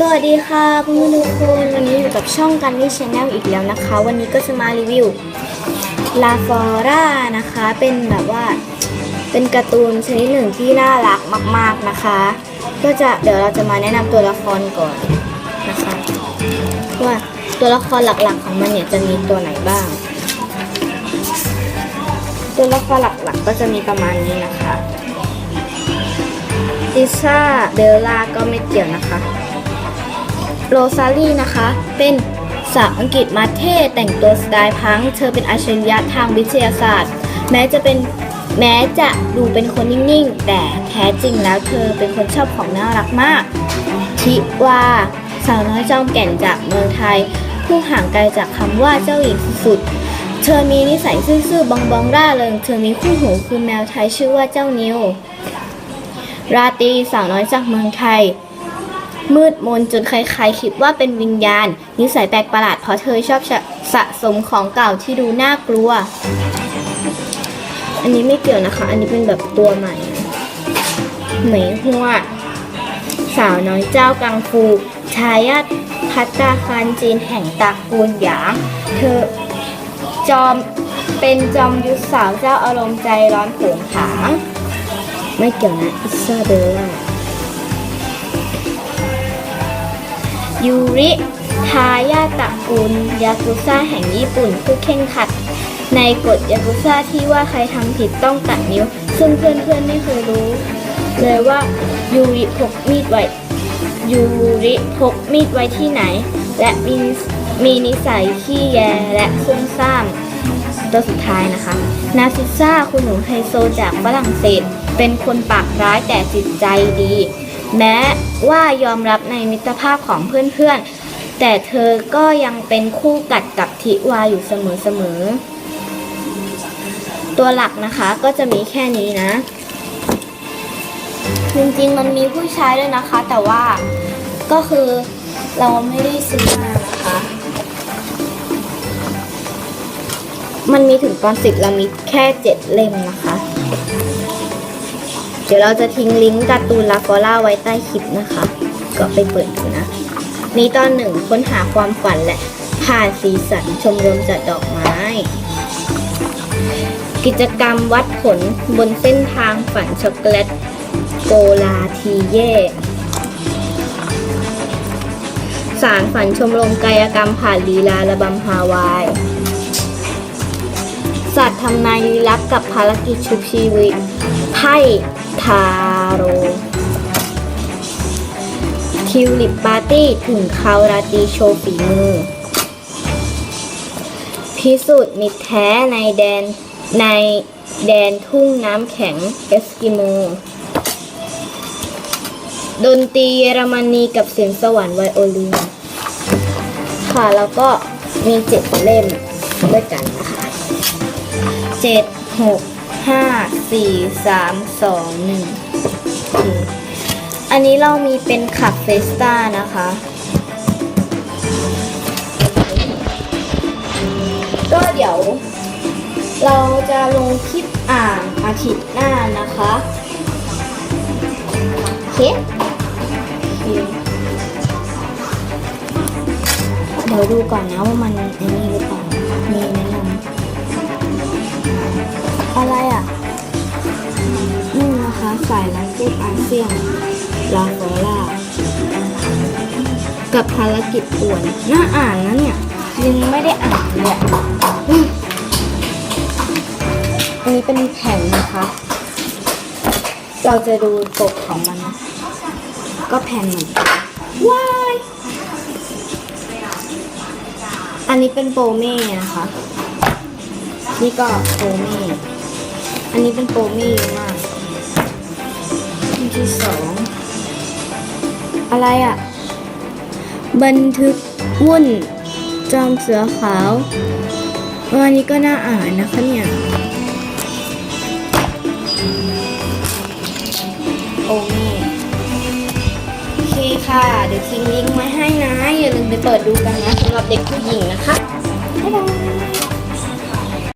สวัสดีค่ะเพื่อนๆทุกคนวันนี้อยู่กับช่องกันนี่ชาแนลอีกแล้วนะคะ วันนี้ก็จะมารีวิวลาฟอร่านะคะ เป็นแบบว่าเป็นการ์ตูนชนิดหนึ่งที่น่ารักมาก ๆนะคะ ก็จะเดี๋ยวเราจะมาแนะนำตัวละครก่อนนะคะว่าตัวละครหลักๆของมันเนี่ยจะมีตัวไหนบ้าง ตัวละครหลักๆก็จะมีประมาณนี้นะคะลิซ่าเบลล่าก็ไม่เกี่ยวนะคะ โรซาลี่นะคะ เป็นสาวอังกฤษมาเท่แต่งตัวสไตล์พัง เธอเป็นอัจฉริยะทางวิทยาศาสตร์ แม้จะเป็นแม้จะดูเป็นคนนิ่งๆ แต่แท้จริงแล้วเธอเป็นคนชอบของน่ารักมาก ทิวาสาวน้อยจอมแก่นจากเมืองไทย ผู้ห่างไกลจากคำว่าเจ้าหญิงสุดๆ เธอมีนิสัยซื่อๆบองๆร่าเริง เธอมีคู่หูคือแมวไทยชื่อว่าเจ้านิว ราตรีสาวน้อยจากเมืองไทย มืดมนจนใครๆคิดว่าเป็นวิญญาณ นิสัยแปลกประหลาดเพราะเธอชอบสะสะสมของเก่าที่ดูน่ากลัว อันนี้ไม่เกี่ยวนะคะ อันนี้เป็นแบบตัวใหม่เหมยหัวสาวน้อยเจ้ากังฟูชายาพัตตาคารจีนแห่งตระกูลหยาง เธอจอมเป็นจอมยุทธสาวเจ้าอารมณ์ใจร้อนโผงผางไม่เกี่ยวนะ อิซาเบลล่า ยูริทายาตระกูลยากุซ่าแห่งญี่ปุ่นผู้เข่งขัด ในกฎยากุซ่าที่ว่าใครทำผิดต้องตัดนิ้ว ซึ่งเพื่อนๆไม่เคยรู้ เลยว่ายูริพกมีดไว้ยูริพกมีดไว้ที่ไหน และมีมีนิสัยขี้แยและซุ่มซ่ามตัวสุดท้ายนะคะ นาซิซ่าคุณหนูไฮโซจากฝรั่งเศส เป็นคนปากร้ายแต่จิตใจดี แม้ว่ายอมรับในมิตรภาพของเพื่อนๆ แต่เธอก็ยังเป็นคู่กัดกับทิวาอยู่เสมอๆ ตัวหลักนะคะก็จะมีแค่นี้นะ จริงๆมันมีผู้ชายด้วยนะคะ แต่ว่าก็คือเราไม่ได้ซื้อมานะคะ มันมีถึงตอนสิบเรามีแค่เจ็ดเล่มนะคะ เดี๋ยวเราจะทิ้งลิงก์การ์ตูนลาฟอล่าไว้ใต้คลิปนะคะ ก็ไปเปิดดูนะ มีตอนหนึ่งค้นหาความฝันและผ่านสีสันชมรมจัดดอกไม้ กิจกรรมวัดผลบนเส้นทางฝันช็อกโกแลตโกลาทีเย่สารฝันชมรมกายกรรมผ่านลีลาระบำฮาวาย สัตว์ทำนายลี้ลับกับภารกิจชุบชีวิต ไพ่ทาโรทิวลิปปาร์ตี้ถึงคาวราตีโชว์ฝีมือ พิสูจน์มิตรแท้ในแดนในแดนทุ่งน้ำแข็งเอสกิโม ดนตรีเยอรมนีกับเสียงสวรรค์ไวโอลิน ค่ะแล้วก็มีเจ็ดเล่มด้วยกัน เจ็ดหกห้าสี่สามสองหนึ่งอันนี้เรามีเป็นขับเฟสต้านะคะ ก็เดี๋ยว เราจะลงคลิปอ่านอาทิตย์หน้านะคะโอเคเคเดี๋ยวดูก่อนนะว่ามันอ้นี่หรือเปล่ามีแนะ อะไรอะนี่นะคะสายลังกูดอาเซียนลาโฟล่ากับภารกิจป่วนน่าอ่านนะเนี่ย ยังไม่ได้อ่านเลยอะอืมอันนี้เป็นแผ่นนะคะ เราจะดูปกของมันนะก็แผ่นเหมือนกันว้าย อันนี้เป็นโปรเม่นะคะ นี่ก็โปรเม่อันนี้เป็นโปรเม่เยอะมากอันที่สอง อะไรอะ่ะ บันทึกวุ่น จอมเสือขาวอันนี้ก็น่าอ่านนะคะเนี่ย โอเม่โอเคค่ะ เดี๋ยวทิ้งลิงก์ไว้ให้นะ อย่าลืมไปเปิดดูกันนะสำหรับเด็กผู้หญิงนะคะบ๊ายบาย